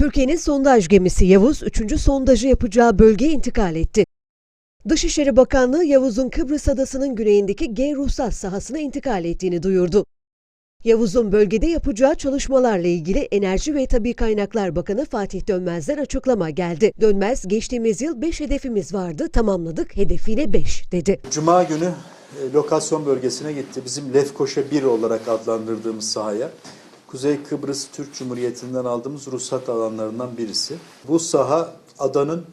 Türkiye'nin sondaj gemisi Yavuz 3. sondajı yapacağı bölgeye intikal etti. Dışişleri Bakanlığı Yavuz'un Kıbrıs Adası'nın güneyindeki G ruhsat sahasına intikal ettiğini duyurdu. Yavuz'un bölgede yapacağı çalışmalarla ilgili Enerji ve Tabi Kaynaklar Bakanı Fatih Dönmez'den açıklama geldi. Dönmez, geçtiğimiz yıl 5 hedefimiz vardı, tamamladık, hedefiyle 5 dedi. Cuma günü e, lokasyon bölgesine gitti. Bizim Lefkoşa 1 olarak adlandırdığımız sahaya. Kuzey Kıbrıs Türk Cumhuriyeti'nden aldığımız ruhsat alanlarından birisi. Bu saha adanın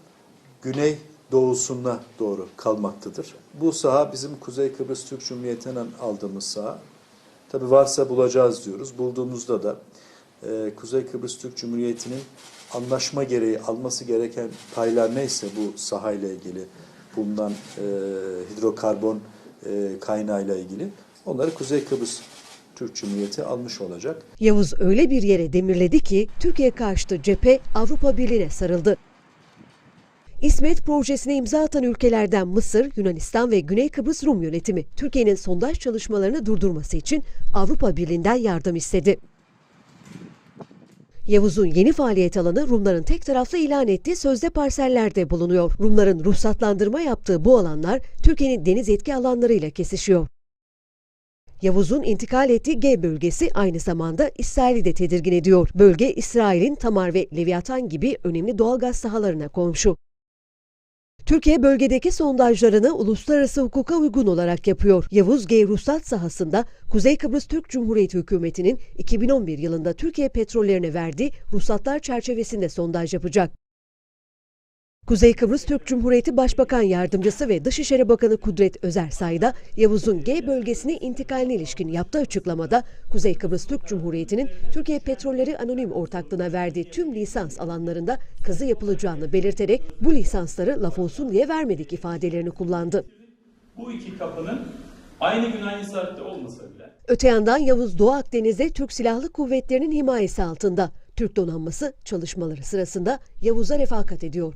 güney doğusuna doğru kalmaktadır. Bu saha bizim Kuzey Kıbrıs Türk Cumhuriyeti'nden aldığımız saha. Tabi varsa bulacağız diyoruz. Bulduğumuzda da e, Kuzey Kıbrıs Türk Cumhuriyeti'nin anlaşma gereği alması gereken paylar neyse bu sahayla ilgili bulunan e, hidrokarbon e, kaynağıyla ilgili onları Kuzey Kıbrıs Türk Cumhuriyeti almış olacak. Yavuz öyle bir yere demirledi ki Türkiye karşıtı cephe Avrupa Birliği'ne sarıldı. İsmet projesine imza atan ülkelerden Mısır, Yunanistan ve Güney Kıbrıs Rum yönetimi Türkiye'nin sondaj çalışmalarını durdurması için Avrupa Birliği'nden yardım istedi. Yavuz'un yeni faaliyet alanı Rumların tek taraflı ilan ettiği sözde parsellerde bulunuyor. Rumların ruhsatlandırma yaptığı bu alanlar Türkiye'nin deniz etki alanlarıyla kesişiyor. Yavuz'un intikal ettiği G bölgesi aynı zamanda İsrail'i de tedirgin ediyor. Bölge İsrail'in Tamar ve Leviathan gibi önemli doğalgaz sahalarına komşu. Türkiye bölgedeki sondajlarını uluslararası hukuka uygun olarak yapıyor. Yavuz G ruhsat sahasında Kuzey Kıbrıs Türk Cumhuriyeti hükümetinin 2011 yılında Türkiye petrollerine verdiği ruhsatlar çerçevesinde sondaj yapacak. Kuzey Kıbrıs Türk Cumhuriyeti Başbakan Yardımcısı ve Dışişleri Bakanı Kudret Özersay da Yavuz'un G bölgesine intikaline ilişkin yaptığı açıklamada Kuzey Kıbrıs Türk Cumhuriyeti'nin Türkiye Petrolleri Anonim Ortaklığı'na verdiği tüm lisans alanlarında kazı yapılacağını belirterek bu lisansları laf olsun diye vermedik ifadelerini kullandı. Bu iki kapının aynı gün aynı saatte olmasa bile Öte yandan Yavuz Doğu Akdeniz'de Türk Silahlı Kuvvetleri'nin himayesi altında. Türk donanması çalışmaları sırasında Yavuz'a refakat ediyor.